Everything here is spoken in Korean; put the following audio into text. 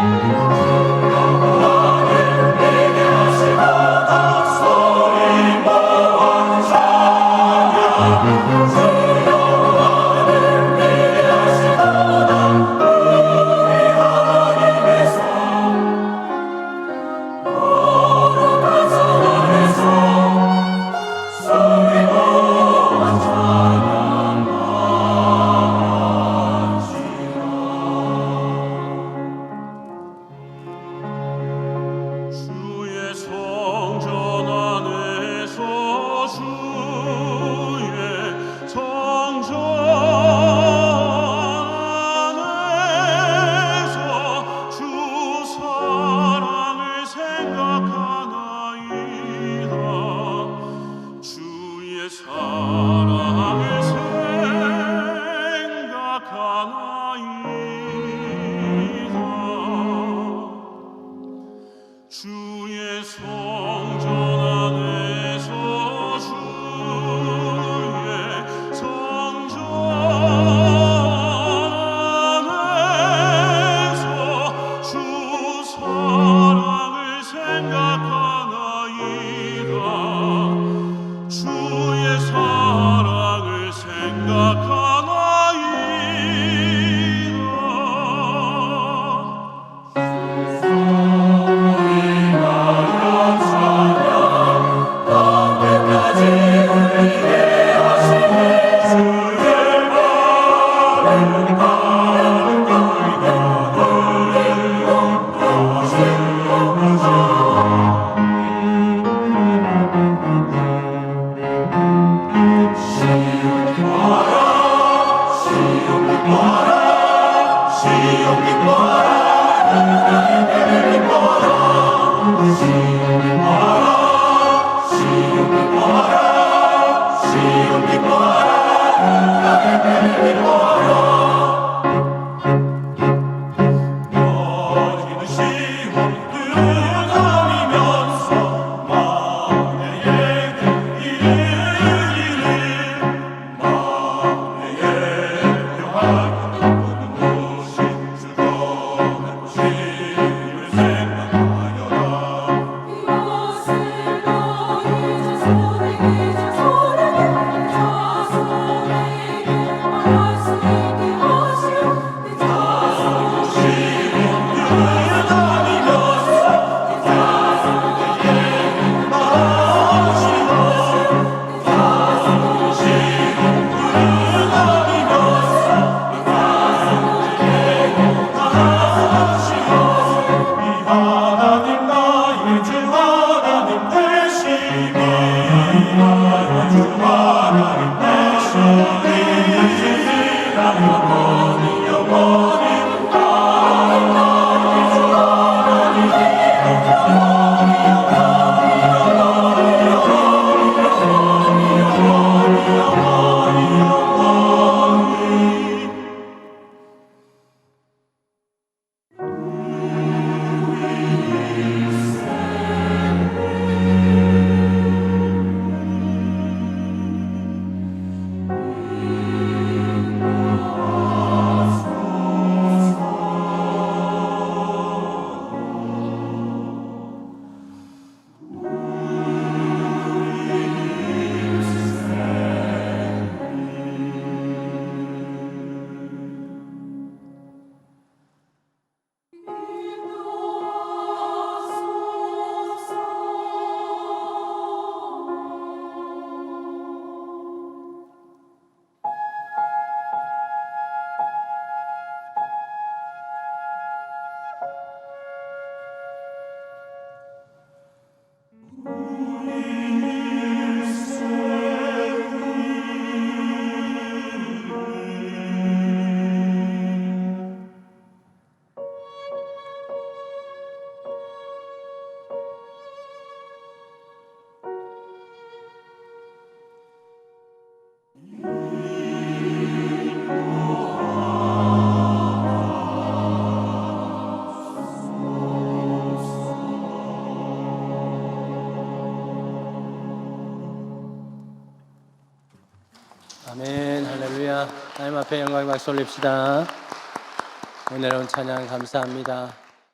Mm-hmm. 주의 손. Чумара, не що ти, жити на любов. 아멘 할렐루야. 하나님 앞에 영광 박수 올립시다. 은혜로운 찬양 감사합니다.